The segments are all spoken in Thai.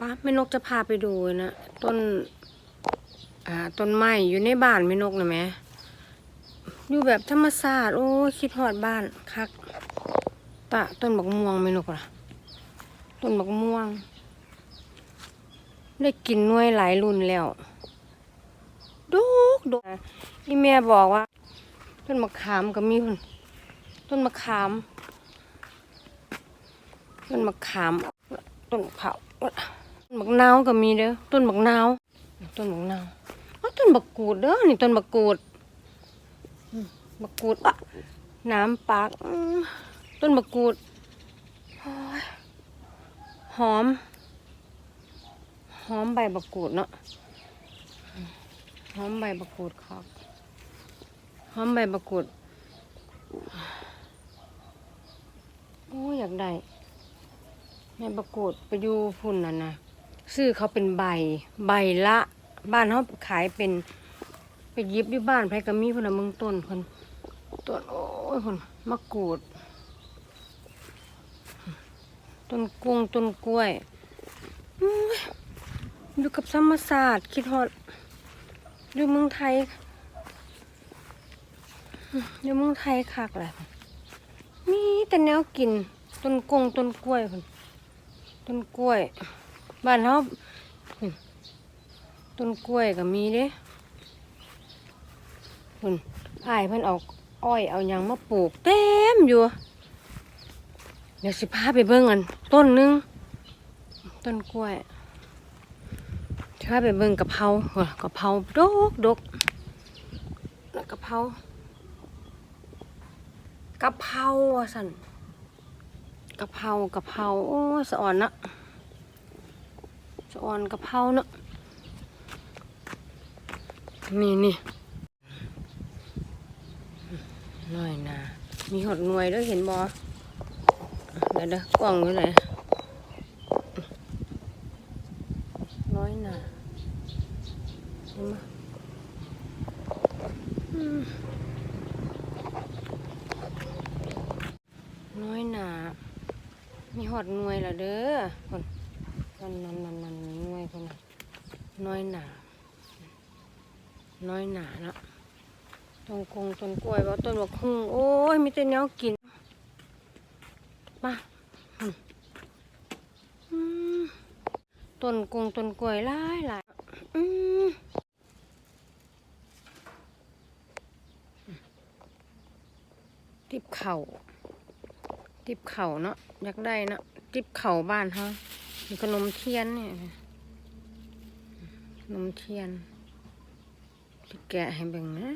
ป้าแม่นกจะพาไปดูนะต้น อ่าต้นไม้อยู่ในบ้านแม่นกนะแม่อยู่แบบธรรมชาสติโอ้คิดฮอดบ้านคักตะต้นบักม่วงแม่นกล่ะ ต้นบักม่วง ได้กินน่วยหลายรุ่นแล้วดูกดูกนี่แม่บอกว่า ต้นมะขามก็มีพุ่นต้นมะขาม ต้นมะขามต้นเผา วต้นาวก็มีเด้อต้นมะนาวต้นมะนาวต้นมะกรูดเด้อนี่ต้นมะกรูดอืมมะกรูดอะน้ำปากต้นมะกรูดหอม หอมใบมะกรูดเนาะหอมใบมะกรูดครับหอมใบมะกรูดโอ้ยอยากได้ในประกวดไปอยู่พุ่นน่ะนะ ซื้อเขาเป็นใบ ใบละ บ้านเขาขายเป็น ไปยิบอยู่บ้านไผก็มีพนน่ะมึงต้นคนต้นโอ้ยคนมะกรูด ต้นกุ้งต้นกล้วยอุ้ยอยู่กับธรรมศาสตร์คิดฮอดอยู่เมืองไทยอยู่เมืองไทยคักแหละมีแต่แนวกิน ต้นกุ้งต้นกล้วยคนต้นกล้วย บ้านเราต้นกล้วยก็มีเด้คุณอ้ายเพิ่นเอาอ้อยเอาหยังมาปลูกเต็มอยู่ เดี๋ยวสิพาไปเบิ่งกันต้นหนึง ต้นกล้วยสิพาไปเบิ่งกะเพราเฮ้อกะเพราดกดกแล้วกะเพรากะเพราสันกะเพรากะเพราโอ้สะอ่อนนะ สะอ่อนกะเพราเนาะนี่นี่น่อยนะมีหดหน่วยด้วยเห็นบอเดี๋ยวเดี๋ยวกล่องอยู่ไหนน้อยหนาเห็นไหมน้อยหนา มีหอดหน่วยละเด้อคนนั่นนั่นนั่น คุณน้อยหนาน้อยหนาเนาะต้นกงต้นกล้วยบ่ต้นบักฮุ่งโอ้ยมีแต่แนวกินมาอือต้นกงต้นกล้วยหลายหลายอืมติบเข่าติบเข่าเนาะอยากได้เนาะติบเข่าบ้านเขามีขนมเทียนเนี่ย นมเทียนจะแกะให้เบิ่งนะ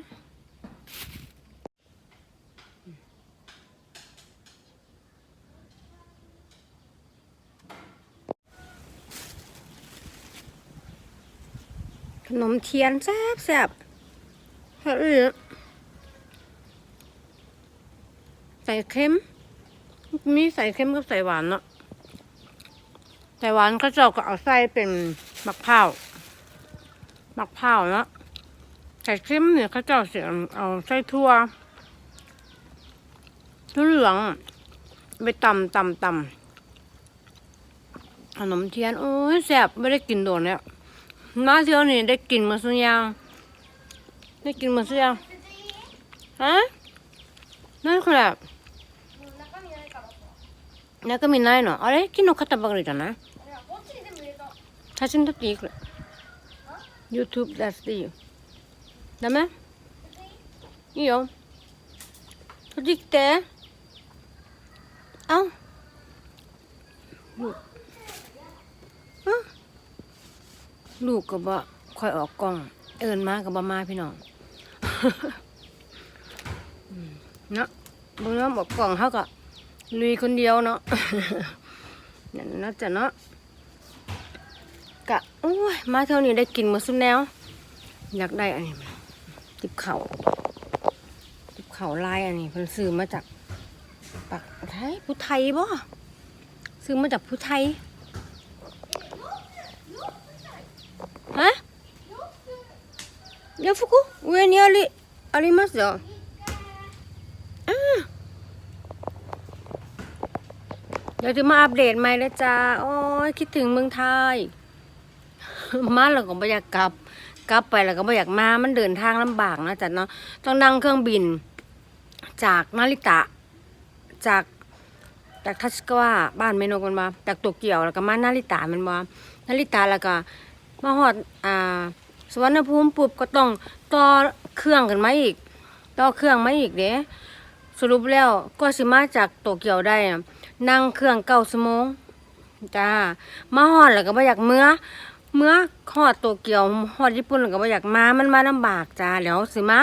ขนมเทียนแซ่บแซ่บเฮ้ยใส่เค็ม มีใส่เค็มกับใส่หวานเนาะ ใส่หวานเขาเจ้าก็เอาใส่เป็นมะพร้าว มะพร้าวเนาะ ใส่เค็มเนี่ยเขาเจ้าเสียเอาใส่ทั่วทั่วเหลืองไปตำตำตำขนมเทียน โอ้ยแซ่บไม่ได้กินโดนแล้วมาเที่ยวนี่ได้กินมาสุดยังได้กินมาสุดยังฮะนั่นคือแบบ 中身ないのあれ昨日買ったばかりじゃない写真撮っていいこれ YouTube ders değil. Değil mi? Yok. Çocuk de. ลูกก็บ่ค่อยออกกล้อง เอินมากับบ่มาพี่น้องเนาะบางน้องบอกกล่องเขาก็ลุยคนเดียวเนาะนั่นนะจ๊ะเนาะ กะโอ้ยมาเท่านี้ได้กินหมดสุดแล้ว อยากได้อันนี้ติบเขาติบเข่าลายอันนี้เพิ่นซื้อมาจากปักไทยผู้ไทยบ่ซื้อมาจากผู้ไทยฮะเดี๋ยวฟุกุเวนี่อะไรอะไรมาสิอ่าเดี๋ยวจะมาอัปเดตใหม่เลจ๊ะอ้ยคิดถึงเมืองไทย มาแล้วก็ไม่อยากกลับ กลับไปแล้วก็ไม่อยากมา มันเดินทางลำบากนะจ๊ะเนาะ ต้องนั่งเครื่องบิน จากนาริตะ จากจากทัชกวาบ้านเมโนกันมาจากโตเกียวแล้วก็มานาริตะมันมานาริตะแล้วก็มาฮอดอ่าสวรรณภูมิปุบก็ต้องต่อเครื่องกันมาอีกต่อเครื่องมาอีกเด้สรุปแล้วก็สิมาจากโตเกียวได้นั่งเครื่องเก้าชั่วโมงจ้ามาฮอดแล้วก็บ่อยากเมื่อ เมื่อขอดโตเกียวขอดญี่ปุ่นก็บ่อยากมา มันมาลำบากจ้าแล้วสิมา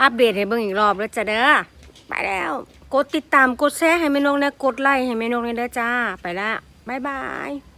อัปเดตให้เบิ่งอีกรอบแล้วจ้าเด้อไปแล้ว กดติดตามกดแชร์ให้แม่นกนะกดไลค์ให้แม่นกเลยเด้อจ้า ไปละบ๊ายบาย